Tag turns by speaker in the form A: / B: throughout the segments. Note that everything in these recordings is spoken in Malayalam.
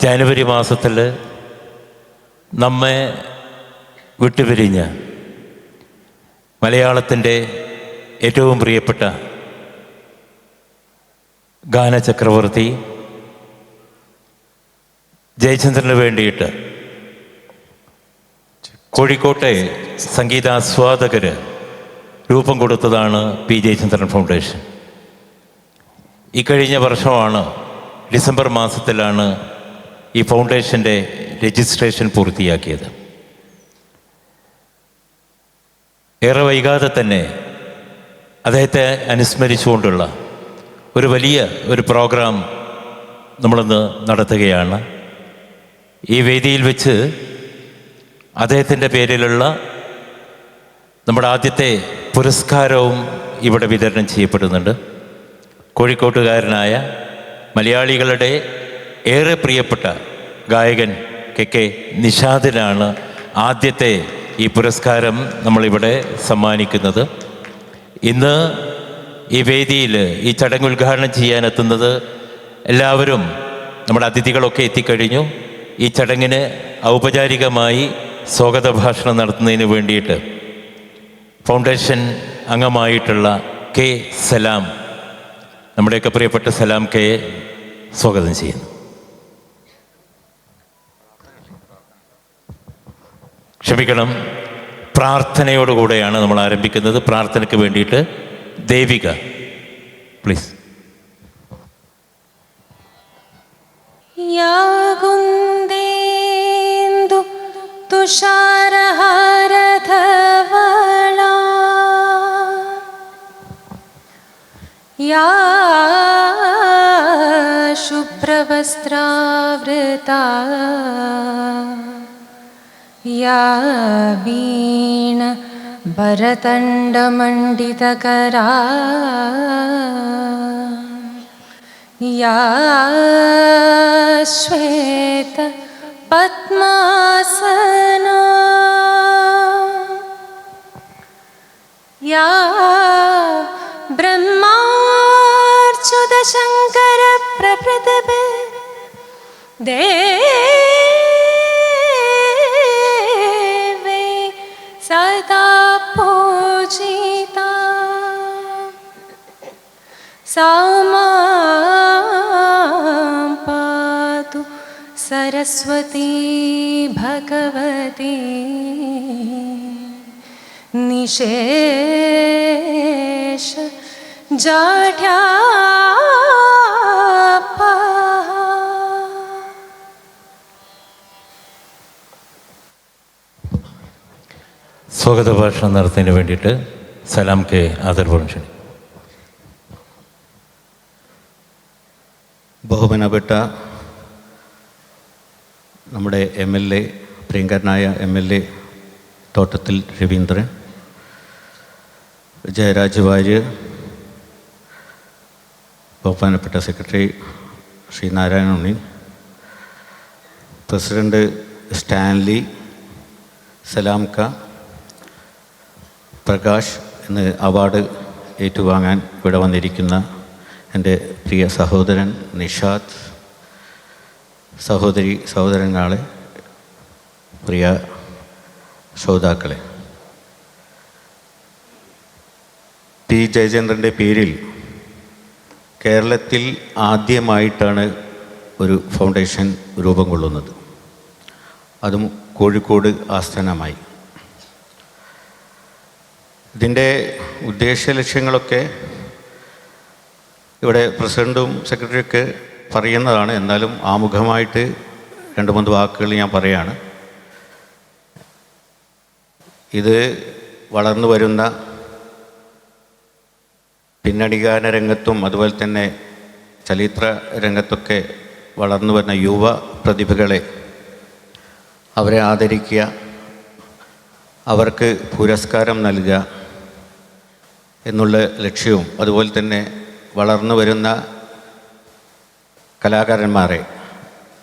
A: ജനുവരി മാസത്തിൽ നമ്മെ വിട്ടുപിരിഞ്ഞ് മലയാളത്തിന്റെ ഏറ്റവും പ്രിയപ്പെട്ട ഗാനചക്രവർത്തി ജയചന്ദ്രന് വേണ്ടിയിട്ട് കോഴിക്കോട്ടെ സംഗീതാസ്വാദകർ രൂപം കൊടുത്തതാണ് പി ജയചന്ദ്രൻ ഫൗണ്ടേഷൻ. ഇക്കഴിഞ്ഞ വർഷമാണ് ഡിസംബർ മാസത്തിലാണ് ഈ ഫൗണ്ടേഷന്റെ രജിസ്ട്രേഷൻ പൂർത്തിയാക്കിയത്. ഏറെ വൈകാതെ തന്നെ അദ്ദേഹത്തെ അനുസ്മരിച്ചുകൊണ്ടുള്ള ഒരു വലിയ ഒരു പ്രോഗ്രാം നമ്മളിന്ന് നടത്തുകയാണ്. ഈ വേദിയിൽ വെച്ച് അദ്ദേഹത്തിന്റെ പേരിലുള്ള നമ്മുടെ ആദ്യത്തെ പുരസ്കാരവും ഇവിടെ വിതരണം ചെയ്യപ്പെടുന്നുണ്ട്. കോഴിക്കോട്ടുകാരനായ മലയാളികളുടെ ഏറെ പ്രിയപ്പെട്ട ഗായകൻ കെ കെ നിഷാദിനാണ് ആദ്യത്തെ ഈ പുരസ്കാരം നമ്മളിവിടെ സമ്മാനിക്കുന്നത്. ഇന്ന് ഈ വേദിയിൽ ഈ ചടങ്ങ് ഉദ്ഘാടനം ചെയ്യാനെത്തുന്നത് എല്ലാവരും നമ്മുടെ അതിഥികളൊക്കെ എത്തിക്കഴിഞ്ഞു. ഈ ചടങ്ങിന് ഔപചാരികമായി സ്വാഗത ഭാഷണം നടത്തുന്നതിന് വേണ്ടിയിട്ട് ഫൗണ്ടേഷൻ അംഗമായിട്ടുള്ള കെ സലാം നമ്മുടെയൊക്കെ പ്രിയപ്പെട്ട സലാം കെ സ്വാഗതം ചെയ്യുന്നു. ക്ഷമിക്കണം പ്രാർത്ഥനയോടുകൂടെയാണ് നമ്മൾ ആരംഭിക്കുന്നത് പ്രാർത്ഥനയ്ക്ക് വേണ്ടിയിട്ട് ദേവിക പ്ലീസ്
B: यागुन्देन्दु तुषारहारधवला या शुभ्रवस्त्रावृता या वीण भरतण्डमण्डितकरा या श्वेत पद्मासना या ब्रह्मार्च्युतशङ्करप्रभृतभे देवे सा मां पातु सरस्वती भगवती निशेष जाढ्या
A: സ്വാഗത ഭാഷണം നടത്തുന്നതിന് വേണ്ടിയിട്ട് സലാം കെ ആദർഭം ക്ഷണിക്കും
C: ബഹുമാനപ്പെട്ട നമ്മുടെ എം എൽ എ പ്രിയങ്കരനായ M L A Thottathil Raveendran Jayaraj Warrier ബഹുമാനപ്പെട്ട സെക്രട്ടറി ശ്രീ നാരായണ ഉണ്ണി പ്രസിഡന്റ് സ്റ്റാൻലി സലാംക പ്രകാശ് എന്ന് അവാർഡ് ഏറ്റുവാങ്ങാൻ ഇവിടെ വന്നിരിക്കുന്ന എന്റെ പ്രിയ സഹോദരൻ നിഷാദ് സഹോദരി സഹോദരങ്ങളെ പ്രിയ ശ്രോതാക്കളെ. പി ജയചന്ദ്രന്റെ പേരിൽ കേരളത്തിൽ ആദ്യമായിട്ടാണ് ഒരു ഫൗണ്ടേഷൻ രൂപം കൊള്ളുന്നത്. അതും കോഴിക്കോട് ആസ്ഥാനമായി. ഇതിന്റെ ഉദ്ദേശ ലക്ഷ്യങ്ങളൊക്കെ ഇവിടെ പ്രസിഡന്റും സെക്രട്ടറിയൊക്കെ പറയുന്നതാണ്. എന്നാലും ആമുഖമായിട്ട് രണ്ട് മൂന്ന് വാക്കുകൾ ഞാൻ പറയാണ്. ഇത് വളർന്നു വരുന്ന പിന്നണിഗാന രംഗത്തും അതുപോലെ തന്നെ ചരിത്ര രംഗത്തൊക്കെ വളർന്നു വരുന്ന യുവ പ്രതിഭകളെ അവരെ ആദരിക്കുക അവർക്ക് പുരസ്കാരം നൽകുക എന്നുള്ള ലക്ഷ്യവും അതുപോലെ തന്നെ വളർന്നു വരുന്ന കലാകാരന്മാരെ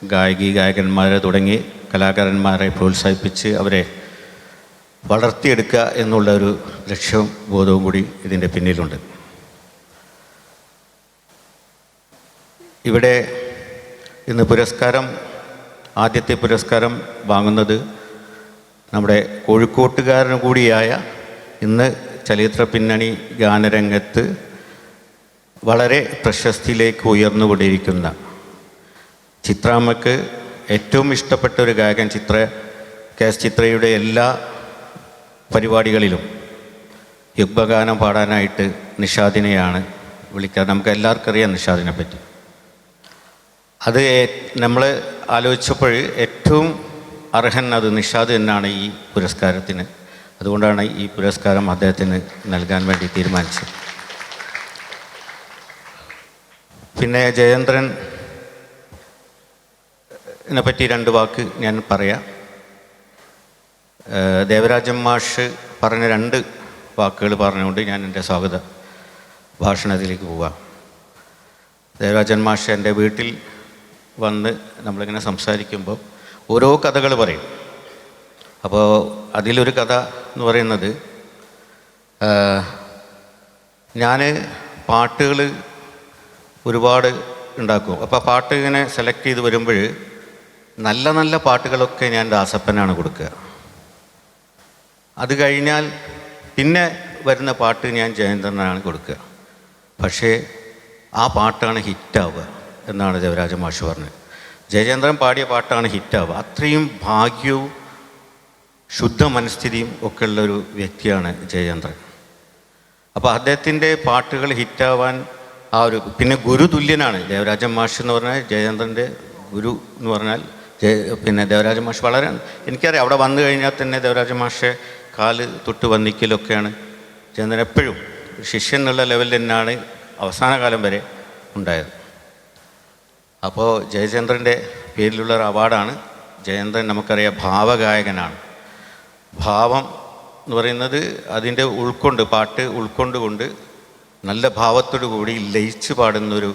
C: ഗായകി ഗായകന്മാരെ തുടങ്ങി കലാകാരന്മാരെ പ്രോത്സാഹിപ്പിച്ച് അവരെ വളർത്തിയെടുക്കുക എന്നുള്ള ഒരു ലക്ഷ്യവും ബോധവും കൂടി ഇതിന്റെ പിന്നിലുണ്ട്. ഇവിടെ ഇന്ന് പുരസ്കാരം ആദ്യത്തെ പുരസ്കാരം വാങ്ങുന്നത് നമ്മുടെ കോഴിക്കോട്ടുകാരൻ കൂടിയായ ഇന്ന് ചലച്ചിത്ര പിന്നണി ഗാനരംഗത്ത് വളരെ പ്രശസ്തിയിലേക്ക് ഉയർന്നുകൊണ്ടിരിക്കുന്ന ചിത്രാമ്മക്ക് ഏറ്റവും ഇഷ്ടപ്പെട്ട ഒരു ഗായകൻ ചിത്ര കെ എസ് ചിത്രയുടെ എല്ലാ പരിപാടികളിലും യുഗ്മഗാനം പാടാനായിട്ട് നിഷാദിനെയാണ് വിളിക്കാറ്. നമുക്ക് എല്ലാവർക്കും അറിയാം നിഷാദിനെ പറ്റി അത് നമ്മൾ ആലോചിച്ചപ്പോൾ ഏറ്റവും അർഹൻ അത് നിഷാദ് എന്നാണ് ഈ പുരസ്കാരത്തിന്. അതുകൊണ്ടാണ് ഈ പുരസ്കാരം അദ്ദേഹത്തിന് നൽകാൻ വേണ്ടി തീരുമാനിച്ചത്. പിന്നെ ജയേന്ദ്രൻ പറ്റി രണ്ട് വാക്ക് ഞാൻ പറയാം. ദേവരാജൻ മാഷ് പറഞ്ഞ രണ്ട് വാക്കുകൾ പറഞ്ഞുകൊണ്ട് ഞാൻ എന്റെ സ്വാഗത ഭാഷണത്തിലേക്ക് പോവാം. ദേവരാജൻ മാഷ് എന്റെ വീട്ടിൽ വന്ന് നമ്മളിങ്ങനെ സംസാരിക്കുമ്പോൾ ഓരോ കഥകൾ പറയും. അപ്പോൾ അതിലൊരു കഥ എന്ന് പറയുന്നത് ഞാൻ പാട്ടുകൾ ഒരുപാട് ഉണ്ടാക്കും. അപ്പോൾ പാട്ട് ഇങ്ങനെ സെലക്ട് ചെയ്ത് വരുമ്പോൾ നല്ല നല്ല പാട്ടുകളൊക്കെ ഞാൻ ദാസപ്പനാണ് കൊടുക്കുക. അത് കഴിഞ്ഞാൽ പിന്നെ വരുന്ന പാട്ട് ഞാൻ ജയന്ദ്രനാണ് കൊടുക്കുക. പക്ഷേ ആ പാട്ടാണ് ഹിറ്റാവുക എന്നാണ് ദേവരാജ മാഷ് പറഞ്ഞത്. ജയചന്ദ്രൻ പാടിയ പാട്ടാണ് ഹിറ്റാവുക അത്രയും ഭാഗ്യവും ശുദ്ധ മനസ്ഥിതിയും ഒക്കെ ഉള്ളൊരു വ്യക്തിയാണ് ജയചന്ദ്രൻ. അപ്പോൾ അദ്ദേഹത്തിന്റെ പാട്ടുകൾ ഹിറ്റാവാൻ ആ ഒരു പിന്നെ ഗുരു തുല്യനാണ്. ദേവരാജൻ മാഷ് എന്ന് പറഞ്ഞാൽ ജയചന്ദ്രന്റെ ഗുരു എന്ന് പറഞ്ഞാൽ പിന്നെ ദേവരാജ മാഷ് വളരെ എനിക്കറിയാം. അവിടെ വന്നു കഴിഞ്ഞാൽ തന്നെ ദേവരാജ മാഷെ കാൽ തൊട്ട് വന്നിക്കലൊക്കെയാണ് ജയചന്ദ്രൻ എപ്പോഴും ശിഷ്യൻ എന്നുള്ള ലെവലിൽ തന്നെയാണ് അവസാന കാലം വരെ ഉണ്ടായത്. അപ്പോൾ ജയചന്ദ്രന്റെ പേരിലുള്ള ഒരു അവാർഡാണ് ജയചന്ദ്രൻ നമുക്കറിയാം ഭാവഗായകനാണ്. ഭാവം എന്ന് പറയുന്നത് അതിന്റെ ഉൾക്കൊണ്ട് പാട്ട് ഉൾക്കൊണ്ടുകൊണ്ട് നല്ല ഭാവത്തോടു കൂടി ലയിച്ച് പാടുന്നൊരു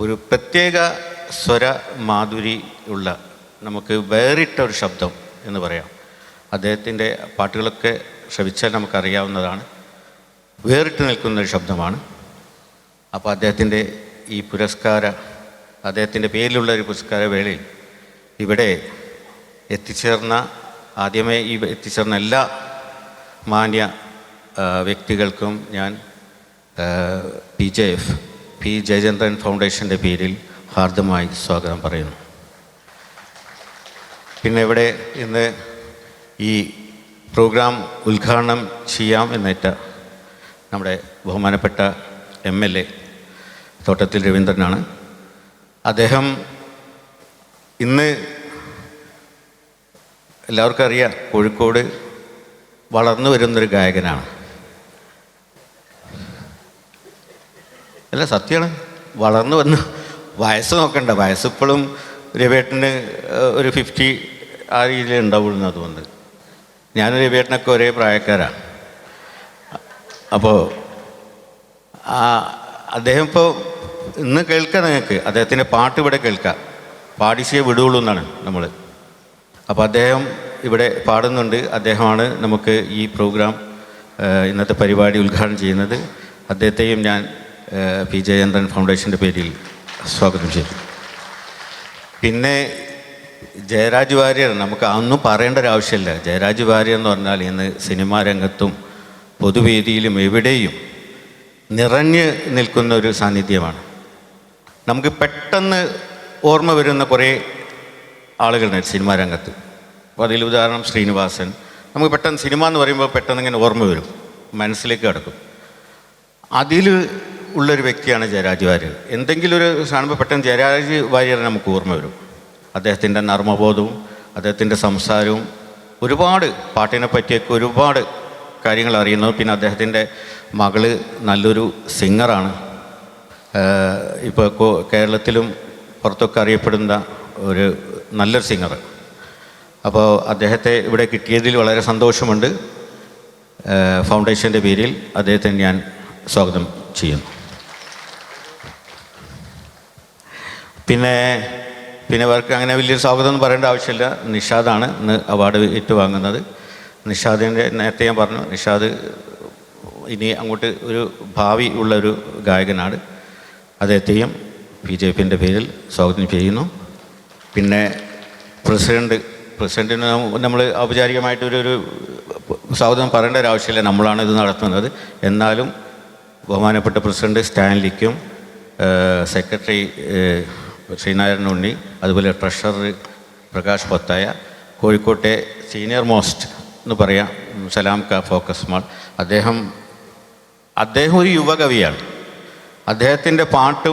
C: ഒരു പ്രത്യേക സ്വര മാധുരി ഉള്ള നമുക്ക് വേറിട്ട ഒരു ശബ്ദം എന്ന് പറയാം. അദ്ദേഹത്തിന്റെ പാട്ടുകളൊക്കെ ശ്രവിച്ചാൽ നമുക്കറിയാവുന്നതാണ്. വേറിട്ട് നിൽക്കുന്ന ഒരു ശബ്ദമാണ്. അപ്പോൾ അദ്ദേഹത്തിന്റെ ഈ പുരസ്കാര അദ്ദേഹത്തിന്റെ പേരിലുള്ള ഒരു പുരസ്കാര വേളയിൽ ഇവിടെ എത്തിച്ചേർന്ന ആദ്യമേ ഈ എത്തിച്ചേർന്ന എല്ലാ മാന്യ വ്യക്തികൾക്കും ഞാൻ P J F P Jayachandran ഫൗണ്ടേഷന്റെ പേരിൽ ഹാർദ്യമായി സ്വാഗതം പറയുന്നു. പിന്നെ ഇവിടെ ഇന്ന് ഈ പ്രോഗ്രാം ഉദ്ഘാടനം ചെയ്യാം എന്നേറ്റ നമ്മുടെ ബഹുമാനപ്പെട്ട എം എൽ എ തോട്ടത്തിൽ രവീന്ദ്രനാണ്. അദ്ദേഹം ഇന്ന് എല്ലാവർക്കും അറിയാം കോഴിക്കോട് വളർന്നു വരുന്നൊരു ഗായകനാണ്. അല്ല സത്യമാണ്. വളർന്നു വന്ന്. വയസ്സ് നോക്കണ്ട. വയസ്സ് ഇപ്പോഴും രവിയേട്ടന് ഒരു ഫിഫ്റ്റി ആ രീതിയിൽ ഉണ്ടാവുള്ളൂ എന്നാണ് തോന്നുന്നത്. ഞാനും രവിയേട്ടനൊക്കെ ഒരേ പ്രായക്കാരാണ് അപ്പോൾ അദ്ദേഹം ഇപ്പോൾ ഇന്ന് കേൾക്കാം നിങ്ങൾക്ക്. അദ്ദേഹത്തിന്റെ പാട്ട് ഇവിടെ കേൾക്കാം. പാടിശയെ വിടുകയുള്ളൂ എന്നാണ് നമ്മൾ അപ്പോൾ അദ്ദേഹം ഇവിടെ പാടുന്നുണ്ട്. അദ്ദേഹമാണ് നമുക്ക് ഈ പ്രോഗ്രാം ഇന്നത്തെ പരിപാടി ഉദ്ഘാടനം ചെയ്യുന്നത്. അദ്ദേഹത്തെയും ഞാൻ പി ജയചന്ദ്രൻ ഫൗണ്ടേഷന്റെ പേരിൽ സ്വാഗതം ചെയ്തു. പിന്നെ ജയരാജ് വാര്യർ നമുക്ക് അതൊന്നും പറയേണ്ട ഒരു ആവശ്യമില്ല. ജയരാജ് വാര്യർ എന്ന് പറഞ്ഞാൽ ഇന്ന് സിനിമാ രംഗത്തും പൊതുവേദിയിലും എവിടെയും നിറഞ്ഞ് നിൽക്കുന്ന ഒരു സാന്നിധ്യമാണ്. നമുക്ക് പെട്ടെന്ന് ഓർമ്മ വരുന്ന കുറേ ആളുകളുണ്ട് സിനിമാ രംഗത്ത്. അപ്പോൾ അതിൽ ഉദാഹരണം ശ്രീനിവാസൻ. നമുക്ക് പെട്ടെന്ന് സിനിമ എന്ന് പറയുമ്പോൾ പെട്ടെന്ന് ഇങ്ങനെ ഓർമ്മ വരും. മനസ്സിലേക്ക് കിടക്കും. അതിൽ ഉള്ളൊരു വ്യക്തിയാണ് ജയരാജ് വാര്യർ. എന്തെങ്കിലും ഒരു കാണുമ്പോൾ പെട്ടെന്ന് ജയരാജ് വാര്യർ നമുക്ക് ഓർമ്മ വരും. അദ്ദേഹത്തിന്റെ നർമ്മബോധവും അദ്ദേഹത്തിന്റെ സംസാരവും ഒരുപാട് പാട്ടിനെ പറ്റിയൊക്കെ ഒരുപാട് കാര്യങ്ങൾ അറിയുന്നു പിന്നെ അദ്ദേഹത്തിന്റെ മകൾ നല്ലൊരു സിംഗറാണ്. ഇപ്പോൾ കേരളത്തിലും പുറത്തൊക്കെ അറിയപ്പെടുന്ന ഒരു നല്ലൊരു സിംഗർ. അപ്പോൾ അദ്ദേഹത്തെ ഇവിടെ കിട്ടിയതിൽ വളരെ സന്തോഷമുണ്ട്. ഫൗണ്ടേഷന്റെ പേരിൽ അദ്ദേഹത്തെ ഞാൻ സ്വാഗതം ചെയ്യുന്നു. പിന്നെ പിന്നെ അവർക്ക് അങ്ങനെ വലിയൊരു സ്വാഗതം ഒന്നും പറയേണ്ട ആവശ്യമില്ല. നിഷാദാണ് ഇന്ന് അവാർഡ് ഏറ്റുവാങ്ങുന്നത്. നിഷാദിന്റെ നേരത്തെ ഞാൻ പറഞ്ഞു നിഷാദ് ഇനി അങ്ങോട്ട് ഒരു ഭാവി ഉള്ള ഒരു ഗായകനാണ് അദ്ദേഹത്തെയും ബി ജെ പിന്റെ പേരിൽ സ്വാഗതം ചെയ്യുന്നു. പിന്നെ പ്രസിഡന്റ് പ്രസിഡന്റിന് നമ്മൾ ഔപചാരികമായിട്ടൊരു ഒരു സ്വാഗതം പറയേണ്ട ഒരു ആവശ്യമില്ല. നമ്മളാണ് ഇത് നടത്തുന്നത്. എന്നാലും ബഹുമാനപ്പെട്ട പ്രസിഡന്റ് സ്റ്റാൻലിക്കും സെക്രട്ടറി ശ്രീനാരായണ ഉണ്ണി അതുപോലെ ട്രഷറർ പ്രകാശ് പൊത്തായ കോഴിക്കോട്ടെ സീനിയർ മോസ്റ്റ് എന്ന് പറയാം സലാം ക ഫോക്കസ് മാൾ. അദ്ദേഹം അദ്ദേഹം ഒരു യുവകവിയാണ്. അദ്ദേഹത്തിന്റെ പാട്ട്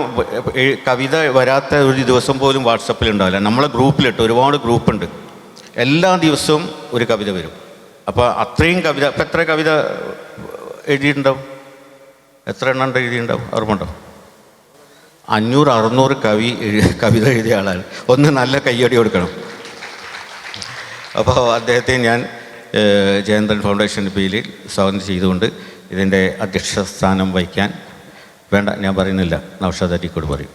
C: കവിത വരാത്ത ഒരു ദിവസം പോലും വാട്സപ്പിൽ ഉണ്ടാവില്ല. നമ്മളെ ഗ്രൂപ്പിലിട്ട് ഒരുപാട് ഗ്രൂപ്പുണ്ട്. എല്ലാ ദിവസവും ഒരു കവിത വരും. അപ്പോൾ അത്രയും കവിത എത്ര കവിത എഴുതിയിട്ടുണ്ടാവും? എത്ര എണ്ണം എഴുതിയിട്ടുണ്ടാവും? ഓർമ്മ അഞ്ഞൂറ് അറുന്നൂറ് കവി കവിത എഴുതിയ ആളാണ്. ഒന്ന് നല്ല കയ്യടി കൊടുക്കണം. അപ്പോൾ അദ്ദേഹത്തെ ഞാൻ ജയന്തൻ ഫൗണ്ടേഷൻ പേരിൽ സ്വാഗതം ചെയ്തുകൊണ്ട് ഇതിന്റെ അധ്യക്ഷ സ്ഥാനം വഹിക്കാൻ വേണ്ട ഞാൻ പറയുന്നില്ല. നൗഷാദ് അരിക്കോട് പറയും.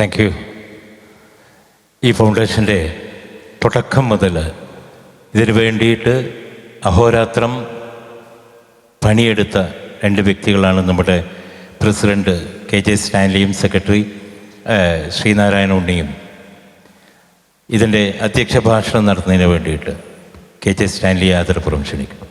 A: താങ്ക് യു ഈ ഫൗണ്ടേഷന്റെ തുടക്കം മുതൽ ഇതിനു വേണ്ടിയിട്ട് അഹോരാത്രം പണിയെടുത്ത രണ്ട് വ്യക്തികളാണ് നമ്മുടെ പ്രസിഡന്റ് കെ ജെ സ്റ്റാൻലിയും സെക്രട്ടറി ശ്രീനാരായണ ഉണ്ണിയും ഇതിന്റെ അധ്യക്ഷ ഭാഷണം നടത്തുന്നതിന് വേണ്ടിയിട്ട് കെ ജെ സ്റ്റാൻലി ആദരപുറം ക്ഷണിക്കും